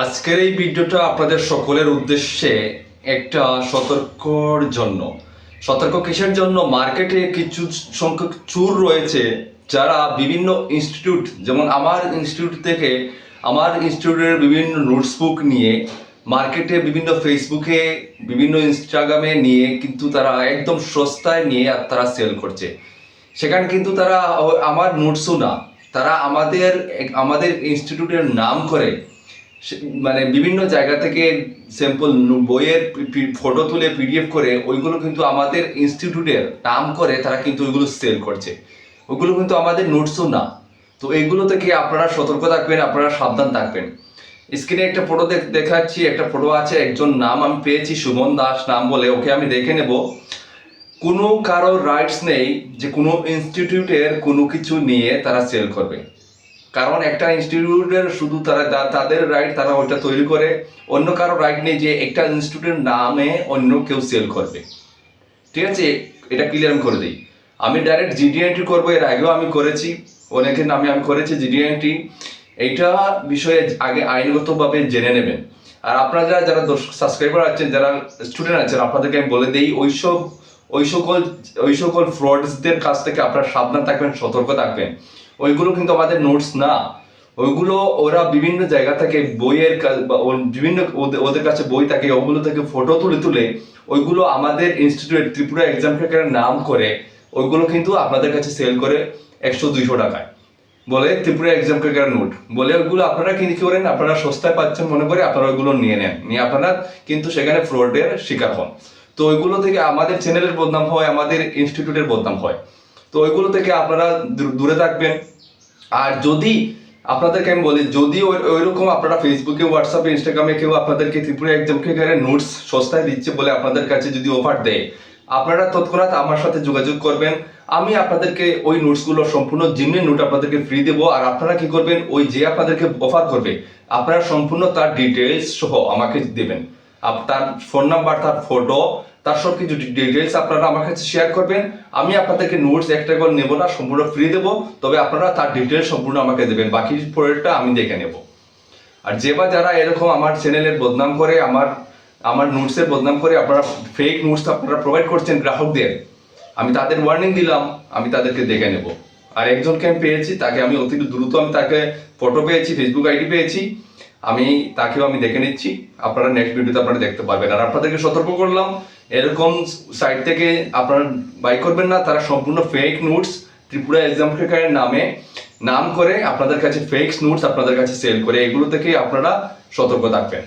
আজকের এই ভিডিওটা আপনাদের সকলের উদ্দেশ্যে একটা সতর্কর জন্য। সতর্ক কিসের জন্য? মার্কেটে কিছু সংখ্যক চুর রয়েছে যারা বিভিন্ন ইনস্টিটিউট যেমন আমার ইনস্টিটিউট থেকে আমার ইনস্টিটিউটের বিভিন্ন নোটসবুক নিয়ে, মার্কেটে বিভিন্ন ফেসবুকে বিভিন্ন ইনস্টাগ্রামে নিয়ে কিন্তু তারা একদম সস্তায় নিয়ে আর তারা সেল করছে। সেখানে কিন্তু তারা আমার নোটসও না। তারা আমাদের আমাদের ইনস্টিটিউটের নাম করে মানে বিভিন্ন জায়গা থেকে স্যাম্পল বইয়ের ফটো তুলে পিডিএফ করে ওইগুলো কিন্তু আমাদের ইনস্টিটিউটের নাম করে তারা কিন্তু ওইগুলো সেল করছে। ওইগুলো কিন্তু আমাদের নোটসও না। তো এইগুলো থেকে আপনারা সতর্ক থাকবেন, আপনারা সাবধান থাকবেন। স্ক্রিনে একটা ফটো দেখাচ্ছি, একটা ফটো আছে, একজন নাম আমি পেয়েছি, সুমন দাস নাম বলে, ওকে আমি দেখে নেব। কোনো কারও রাইটস নেই যে কোনো ইনস্টিটিউটের কোনো কিছু নিয়ে তারা সেল করবে। কারণ একটা ইনস্টিটিউটের শুধু তারা তাদের রাইট তারা ওইটা তৈরি করে, অন্য কারও রাইট নেই যে একটা ইনস্টিটিউটের নামে অন্য কেউ সেল করবে। ঠিক আছে? এটা ক্লিয়ার আমি করে দিই। আমি ডাইরেক্ট জিডিএনটি করব, এর আগেও আমি করেছি। অনেকের নামে আমি করেছি জিডিএনটি এইটা বিষয়ে আগে আইনগতভাবে জেনে নেবেন। আর আপনারা যারা যারা সাবস্ক্রাইবার আছেন, যারা স্টুডেন্ট আছেন, আপনাদেরকে আমি বলে দিই, ওইসব ওই সকল ওই সকল ফ্রডসদের কাছ থেকে আপনারা সাবধান থাকবেন, সতর্ক থাকবেন। ওইগুলো কিন্তু আমাদের নোটস না। ওইগুলো ওরা বিভিন্ন জায়গা থেকে বইয়ের বিভিন্ন ওদের- কাছে বই থাকে, ওগুলো থেকে ফটো তুলে তুলে ওইগুলো আমাদের ইনস্টিটিউট ত্রিপুরা এক্সাম ক্রেকারের নাম করে ওইগুলো কিন্তু আপনাদের কাছে সেল করে একশো দুইশো টাকায়। বলে ত্রিপুরা এক্সাম ক্রেকার নোট বলে ওইগুলো আপনারা কি করেন, আপনারা সস্তায় পাচ্ছেন মনে করে আপনারা ওইগুলো নিয়ে নেন। নিয়ে আপনারা কিন্তু সেখানে ফ্রডের শিকার হন। তো ওইগুলো থেকে আমাদের চ্যানেলের বদনাম হয়, আমাদের ইনস্টিটিউটের বদনাম হয়। তো ওইগুলো থেকে আপনারা দূরে থাকবেন। আর যদি আপনাদেরকে আমি বলি, যদি ওই- ওইরকম আপনারা ফেসবুকে হোয়াটসঅ্যাপে ইনস্টাগ্রামে কেউ আপনাদেরকে ত্রিপুরা এক্সাম ক্রেকারের নোটস সস্তায় দিচ্ছে বলে আপনাদের কাছে যদি অফার দেয়, আপনারা তৎক্ষণাৎ আমার সাথে যোগাযোগ করবেন। আমি আপনাদেরকে ওই নোটসগুলো সম্পূর্ণ জিনের নোট আপনাদেরকে ফ্রি দেবো। আর আপনারা কি করবেন? ওই যে আপনাদেরকে অফার করবে, আপনারা সম্পূর্ণ তার ডিটেলস সহ আমাকে দেবেন। তার ফোন নাম্বার তার ফটো তার সব কিছু ডিটেলস আপনারা আমার কাছে শেয়ার করবেন। আমি আপনাদেরকে নোটস একটা করে নেব না, সম্পূর্ণ ফ্রি দেবো, তবে আপনারা তার ডিটেলস সম্পূর্ণ আমাকে দেবেন। বাকি পরেরটা আমি দেখে নেব। আর যে বা যারা এরকম আমার চ্যানেলের বদনাম করে, আমার আমার নোটসের বদনাম করে, আপনারা ফেক নোটস আপনারা প্রোভাইড করছেন গ্রাহকদের, আমি তাদের ওয়ার্নিং দিলাম, আমি তাদেরকে দেখে নেব। আর একজনকে আমি পেয়েছি, তাকে আমি অতি দ্রুত আমি তাকে ফটো পেয়েছি ফেসবুক আইডি পেয়েছি। আমি তাকেও আমি দেখে নিচ্ছি। আপনারা নেক্সট ভিডিওতে আপনারা দেখতে পারবেন। আর আপনাদেরকে সতর্ক করলাম, এরকম সাইট থেকে আপনারা বাই করবেন না, তারা সম্পূর্ণ ফেক নোটস ত্রিপুরা এক্সাম নামে, নাম করে আপনাদের কাছে ফেক নোটস আপনাদের কাছে সেল করে, এগুলো থেকে আপনারা সতর্ক থাকবেন।